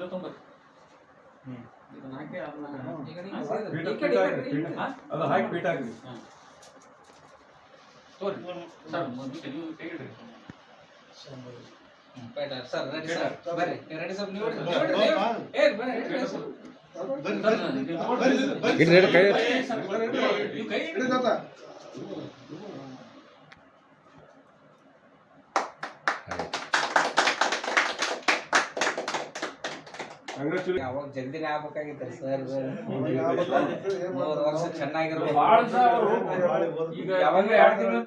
लो तुम बस बना के आप ना एक एक हाँ हाइट पीटा के तो सर मुझे चलिए take it better sir ready sir bare ready sir new ready a bare ready sir इकडे काय इकडे जाता ಯಾವಾಗ ಜಲ್ದಿನೇ ಆಗ್ಬೇಕಾಗಿತ್ತು ಸರ್? ಮೂರು ವರ್ಷ ಚೆನ್ನಾಗಿರೋ ಯಾವಾಗ ಎರಡು ತಿಂಗಳು